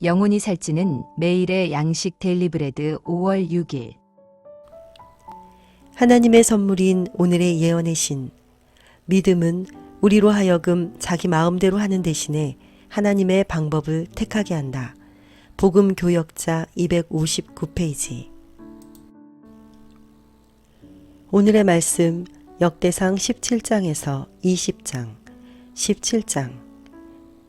영혼이 살찌는 매일의 양식 데일리브레드 5월 6일 하나님의 선물인 오늘의 예언의 신. 믿음은 우리로 하여금 자기 마음대로 하는 대신에 하나님의 방법을 택하게 한다. 복음 교역자 259페이지. 오늘의 말씀 역대상 17장에서 20장, 17장.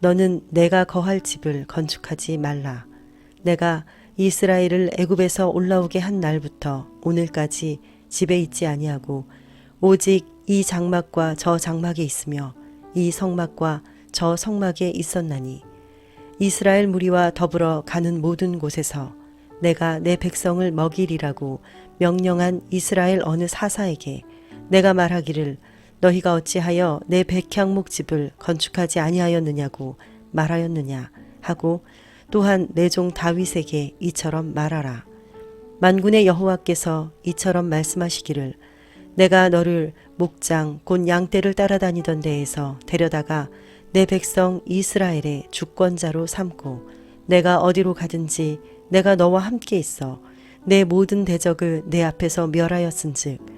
너는 내가 거할 집을 건축하지 말라. 내가 이스라엘을 애굽에서 올라오게 한 날부터 오늘까지 집에 있지 아니하고 오직 이 장막과 저 장막에 있으며 이 성막과 저 성막에 있었나니 이스라엘 무리와 더불어 가는 모든 곳에서 내가 내 백성을 먹이리라고 명령한 이스라엘 어느 사사에게 내가 말하기를 너희가 어찌하여 내 백향목 집을 건축하지 아니하였느냐고 말하였느냐 하고 또한 내 종 다윗에게 이처럼 말하라. 만군의 여호와께서 이처럼 말씀하시기를 내가 너를 목장 곧 양떼를 따라다니던 데에서 데려다가 내 백성 이스라엘의 주권자로 삼고 내가 어디로 가든지 내가 너와 함께 있어 내 모든 대적을 내 앞에서 멸하였은즉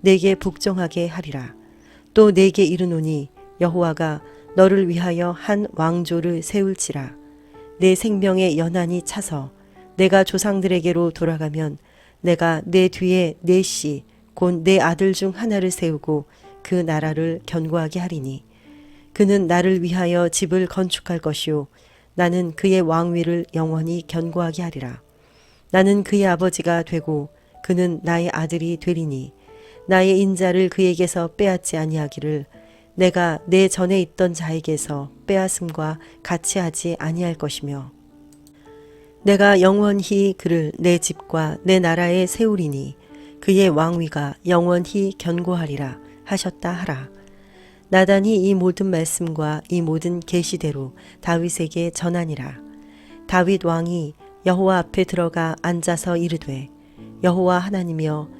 내게 복종하게 하리라. 또 내게 이르노니 여호와가 너를 위하여 한 왕조를 세울지라. 내 생명의 연한이 차서 내가 조상들에게로 돌아가면 내가 내 뒤에 내 씨, 곧 내 아들 중 하나를 세우고 그 나라를 견고하게 하리니. 그는 나를 위하여 집을 건축할 것이요. 나는 그의 왕위를 영원히 견고하게 하리라. 나는 그의 아버지가 되고 그는 나의 아들이 되리니. 나의 인자를 그에게서 빼앗지 아니하기를 내가 내 전에 있던 자에게서 빼앗음과 같이 하지 아니할 것이며 내가 영원히 그를 내 집과 내 나라에 세우리니 그의 왕위가 영원히 견고하리라 하셨다 하라. 나단이 이 모든 말씀과 이 모든 계시대로 다윗에게 전하니라. 다윗 왕이 여호와 앞에 들어가 앉아서 이르되 여호와 하나님이여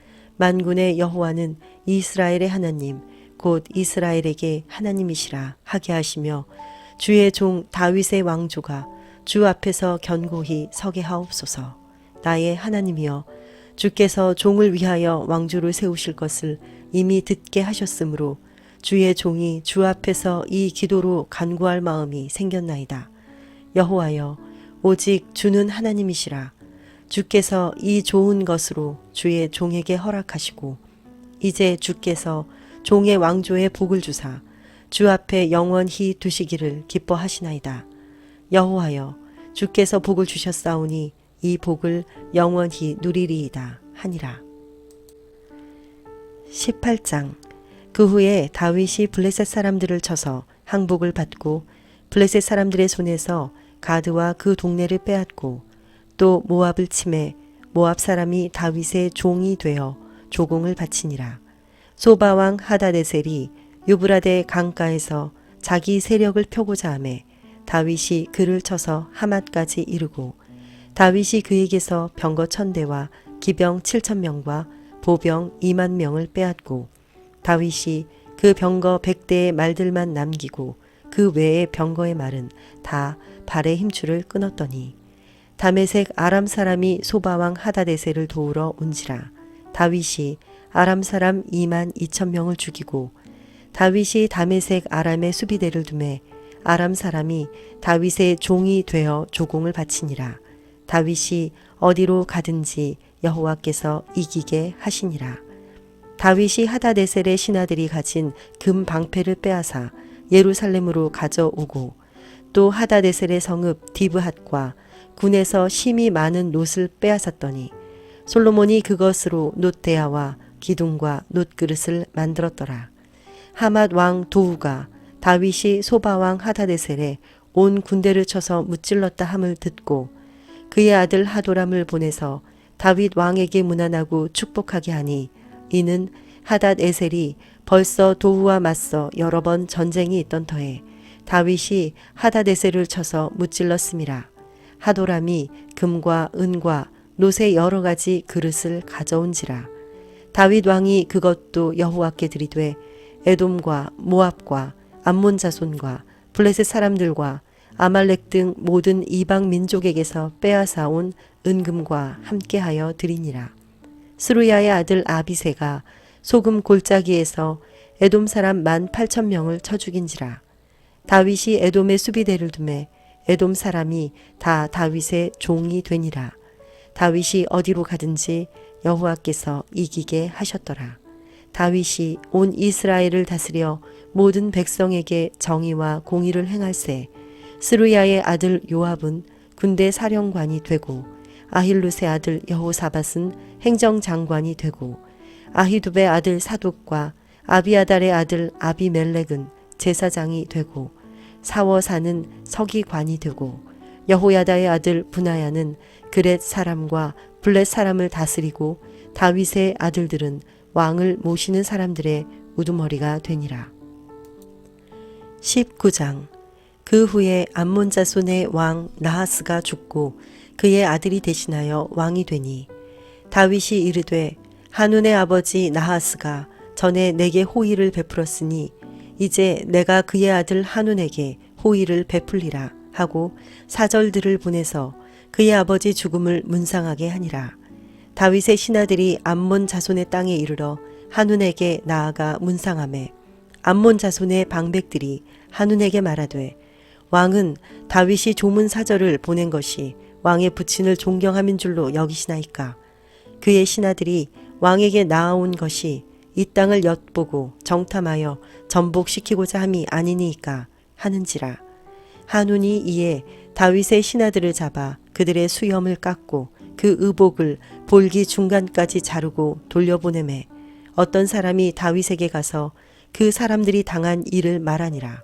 만군의 여호와는 이스라엘의 하나님 곧 이스라엘에게 하나님이시라 하게 하시며 주의 종 다윗의 왕조가 주 앞에서 견고히 서게 하옵소서. 나의 하나님이여 주께서 종을 위하여 왕조를 세우실 것을 이미 듣게 하셨으므로 주의 종이 주 앞에서 이 기도로 간구할 마음이 생겼나이다. 여호와여 오직 주는 하나님이시라 주께서 이 좋은 것으로 주의 종에게 허락하시고 이제 주께서 종의 왕조에 복을 주사 주 앞에 영원히 두시기를 기뻐하시나이다. 여호와여 주께서 복을 주셨사오니 이 복을 영원히 누리리이다 하니라. 18장 그 후에 다윗이 블레셋 사람들을 쳐서 항복을 받고 블레셋 사람들의 손에서 가드와 그 동네를 빼앗고 또 모압을 침해 모압 사람이 다윗의 종이 되어 조공을 바치니라. 소바 왕 하다데셀이 유브라데 강가에서 자기 세력을 펴고자 하매 다윗이 그를 쳐서 하맛까지 이르고 다윗이 그에게서 병거 천대와 기병 칠천 명과 보병 이만 명을 빼앗고 다윗이 그 병거 백대의 말들만 남기고 그 외의 병거의 말은 다 발의 힘줄을 끊었더니 다메색 아람 사람이 소바왕 하다데셀을 도우러 온지라. 다윗이 아람 사람 2만 2천 명을 죽이고 다윗이 다메색 아람의 수비대를 두매 아람 사람이 다윗의 종이 되어 조공을 바치니라. 다윗이 어디로 가든지 여호와께서 이기게 하시니라. 다윗이 하다데셀의 신하들이 가진 금 방패를 빼앗아 예루살렘으로 가져오고 또 하다데셀의 성읍 디브핫과 군에서 심이 많은 놋을 빼앗았더니 솔로몬이 그것으로 놋대야와 기둥과 놋그릇을 만들었더라. 하맛 왕 도우가 다윗이 소바 왕 하다데셀에 온 군대를 쳐서 무찔렀다 함을 듣고 그의 아들 하도람을 보내서 다윗 왕에게 문안하고 축복하게 하니 이는 하닷 에셀이 벌써 도우와 맞서 여러 번 전쟁이 있던 터에 다윗이 하닷 에셀을 쳐서 무찔렀음이라 하도람이 금과 은과 놋의 여러 가지 그릇을 가져온지라 다윗 왕이 그것도 여호와께 드리되 에돔과 모압과 암몬 자손과 블레셋 사람들과 아말렉 등 모든 이방 민족에게서 빼앗아 온 은금과 함께하여 드리니라. 스루야의 아들 아비세가 소금 골짜기에서 에돔 사람 만 팔천 명을 쳐 죽인지라. 다윗이 에돔의 수비대를 두매 에돔 사람이 다 다윗의 종이 되니라. 다윗이 어디로 가든지 여호와께서 이기게 하셨더라. 다윗이 온 이스라엘을 다스려 모든 백성에게 정의와 공의를 행할세 스루야의 아들 요압은 군대 사령관이 되고 아힐루스의 아들 여호사밧은 행정장관이 되고 아히두베의 아들 사독과 아비아달의 아들 아비멜렉은 제사장이 되고 사워사는 서기관이 되고 여호야다의 아들 분하야는 그렛 사람과 블렛 사람을 다스리고 다윗의 아들들은 왕을 모시는 사람들의 우두머리가 되니라. 19장 그 후에 암몬 자손의 왕 나하스가 죽고 그의 아들이 대신하여 왕이 되니 다윗이 이르되 한운의 아버지 나하스가 전에 내게 호의를 베풀었으니 이제 내가 그의 아들 한운에게 호의를 베풀리라 하고 사절들을 보내서 그의 아버지 죽음을 문상하게 하니라. 다윗의 신하들이 암몬 자손의 땅에 이르러 한운에게 나아가 문상함에 암몬 자손의 방백들이 한운에게 말하되 왕은 다윗이 조문 사절을 보낸 것이 왕의 부친을 존경함인 줄로 여기시나이까 그의 신하들이 왕에게 나아온 것이 이 땅을 엿보고 정탐하여 전복시키고자 함이 아니니까 하는지라 한운이 이에 다윗의 신하들을 잡아 그들의 수염을 깎고 그 의복을 볼기 중간까지 자르고 돌려보내매 어떤 사람이 다윗에게 가서 그 사람들이 당한 일을 말하니라.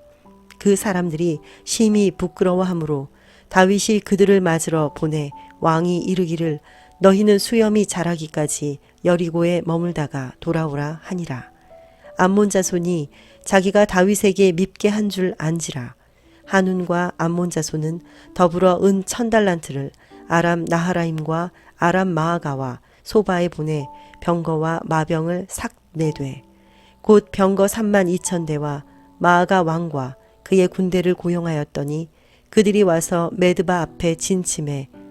그 사람들이 심히 부끄러워하므로 다윗이 그들을 맞으러 보내 왕이 이르기를 너희는 수염이 자라기까지 여리고에 머물다가 돌아오라 하니라. 암몬 자손이 자기가 다윗에게 밉게 한 줄 안지라. 한운과 암몬 자손은 더불어 은 천달란트를 아람 나하라임과 아람 마아가와 소바에 보내 병거와 마병을 삭 내되 곧 병거 3만 2천 대와 마아가 왕과 그의 군대를 고용하였더니 그들이 와서 메드바 앞에 진침해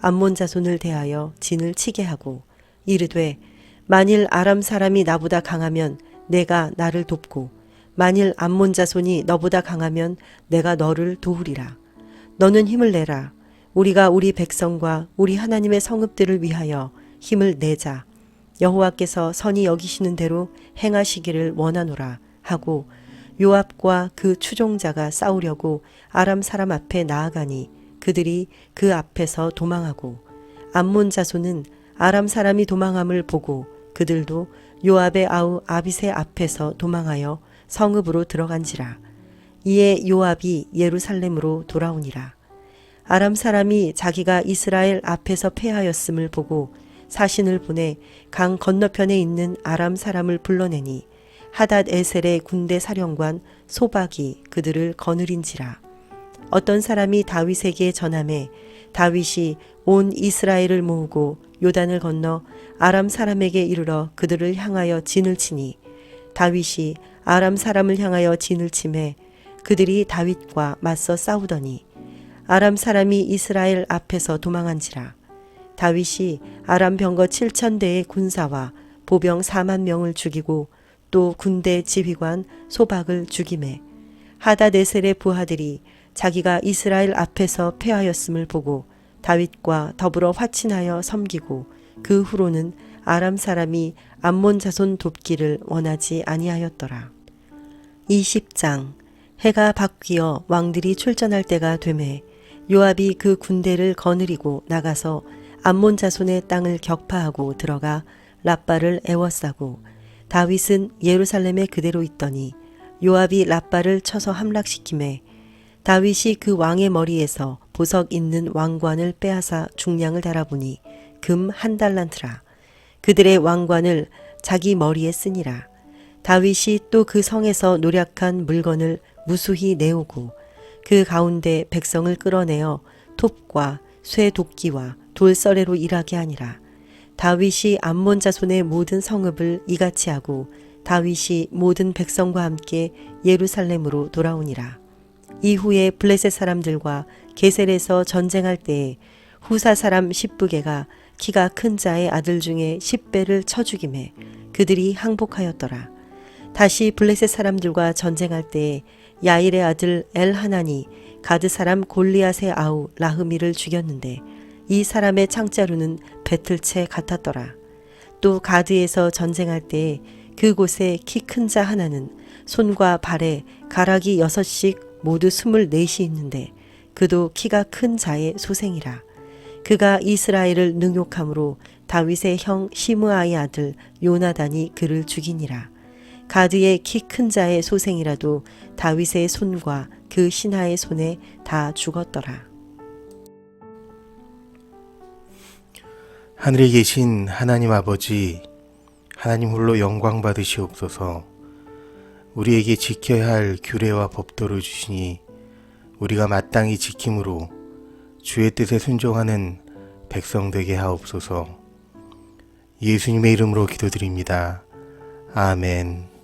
암몬 자손을 대하여 진을 치게 하고 이르되 만일 아람 사람이 나보다 강하면 내가 나를 돕고 만일 암몬 자손이 너보다 강하면 내가 너를 도우리라. 너는 힘을 내라. 우리가 우리 백성과 우리 하나님의 성읍들을 위하여 힘을 내자. 여호와께서 선이 여기시는 대로 행하시기를 원하노라 하고 요압과 그 추종자가 싸우려고 아람 사람 앞에 나아가니 그들이 그 앞에서 도망하고 암몬 자손은 아람 사람이 도망함을 보고 그들도 요압의 아우 아비세 앞에서 도망하여 성읍으로 들어간지라. 이에 요압이 예루살렘으로 돌아오니라. 아람 사람이 자기가 이스라엘 앞에서 패하였음을 보고 사신을 보내 강 건너편에 있는 아람 사람을 불러내니 하닷 에셀의 군대 사령관 소박이 그들을 거느린지라 어떤 사람이 다윗에게 전함에 다윗이 온 이스라엘을 모으고 요단을 건너 아람 사람에게 이르러 그들을 향하여 진을 치니 다윗이 아람 사람을 향하여 진을 치매 그들이 다윗과 맞서 싸우더니 아람 사람이 이스라엘 앞에서 도망한지라. 다윗이 아람 병거 7천 대의 군사와 보병 4만 명을 죽이고 또 군대 지휘관 소박을 죽임에 하다네셀의 부하들이 자기가 이스라엘 앞에서 패하였음을 보고 다윗과 더불어 화친하여 섬기고 그 후로는 아람 사람이 암몬 자손 돕기를 원하지 아니하였더라. 20장 해가 바뀌어 왕들이 출전할 때가 되매 요압이 그 군대를 거느리고 나가서 암몬 자손의 땅을 격파하고 들어가 라빠를 애워싸고 다윗은 예루살렘에 그대로 있더니 요압이 라빠를 쳐서 함락시키매 다윗이 그 왕의 머리에서 보석 있는 왕관을 빼앗아 중량을 달아보니 금 한 달란트라. 그들의 왕관을 자기 머리에 쓰니라. 다윗이 또 그 성에서 노력한 물건을 무수히 내오고 그 가운데 백성을 끌어내어 톱과 쇠 도끼와 돌서래로 일하게 하니라. 다윗이 암몬 자손의 모든 성읍을 이같이 하고 다윗이 모든 백성과 함께 예루살렘으로 돌아오니라. 이후에 블레셋 사람들과 게셀에서 전쟁할 때에 후사 사람 십부게가 키가 큰 자의 아들 중에 십배를 쳐 죽임에 그들이 항복하였더라. 다시 블레셋 사람들과 전쟁할 때에 야일의 아들 엘하나니 가드 사람 골리앗의 아우 라흐미를 죽였는데 이 사람의 창자루는 배틀채 같았더라. 또 가드에서 전쟁할 때에 그곳에 키 큰 자 하나는 손과 발에 가락이 여섯씩 모두 스물넷이 있는데 그도 키가 큰 자의 소생이라. 그가 이스라엘을 능욕함으로 다윗의 형 시므아의 아들 요나단이 그를 죽이니라. 가드의 키 큰 자의 소생이라도 다윗의 손과 그 신하의 손에 다 죽었더라. 하늘에 계신 하나님 아버지, 하나님 홀로 영광 받으시옵소서. 우리에게 지켜야 할 규례와 법도를 주시니 우리가 마땅히 지킴으로 주의 뜻에 순종하는 백성 되게 하옵소서. 예수님의 이름으로 기도드립니다. 아멘.